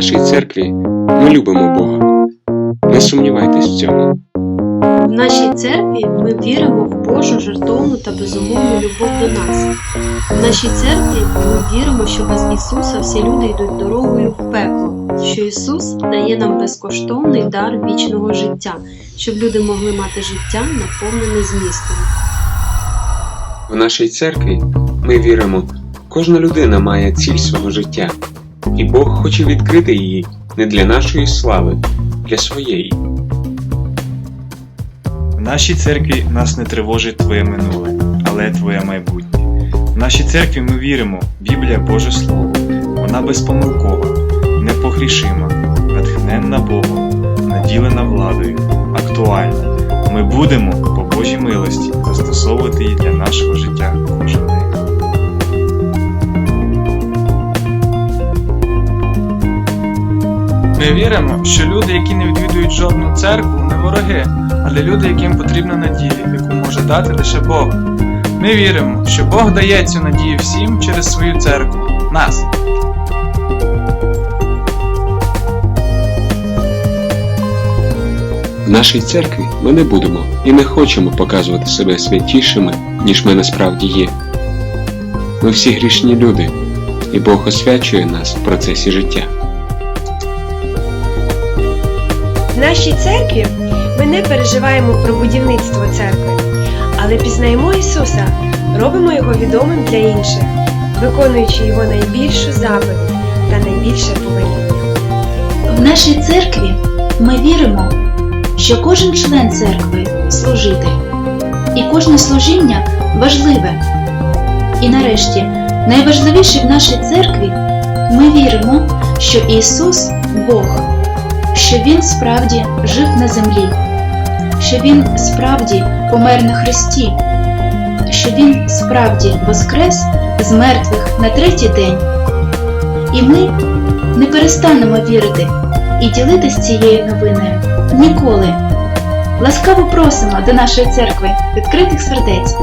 нашій церкві ми любимо Бога. Не сумнівайтесь в цьому. В нашій церкві ми віримо в Божу жертовну та безумовну любов до нас. В нашій церкві ми віримо, що без Ісуса всі люди йдуть дорогою в пекло, що Ісус дає нам безкоштовний дар вічного життя, щоб люди могли мати життя наповнене змістом. В нашій церкві ми віримо, кожна людина має ціль свого життя, і Бог хоче відкрити її не для нашої слави, для своєї. В нашій церкві нас не тривожить твоє минуле, але твоє майбутнє. В нашій церкві ми віримо, Біблія Боже Слово. Вона безпомилкова, непогрішима, натхненна Богом, наділена владою, актуальна. Ми будемо по Божій милості застосовувати її для нашого життя кожен Ми віримо, що люди, які не відвідують жодну церкву, не вороги, але люди, яким потрібна надія, яку може дати лише Бог. Ми віримо, що Бог дає цю надію всім через свою церкву нас. В нашій церкві ми не будемо і не хочемо показувати себе святішими, ніж ми насправді є. Ми всі грішні люди, і Бог освячує нас в процесі життя. В нашій церкві ми не переживаємо про будівництво церкви, але пізнаємо Ісуса, робимо Його відомим для інших, виконуючи Його найбільшу заповідь та найбільше повеління. В нашій церкві ми віримо, що кожен член церкви служитель, і кожне служіння важливе. І нарешті, найважливіше в нашій церкві ми віримо, що Ісус Бог, що Він справді жив на землі, що Він справді помер на Христі, що Він справді воскрес з мертвих на третій день. І ми не перестанемо вірити і ділитись цією новиною ніколи. Ласкаво просимо до нашої церкви відкритих сердець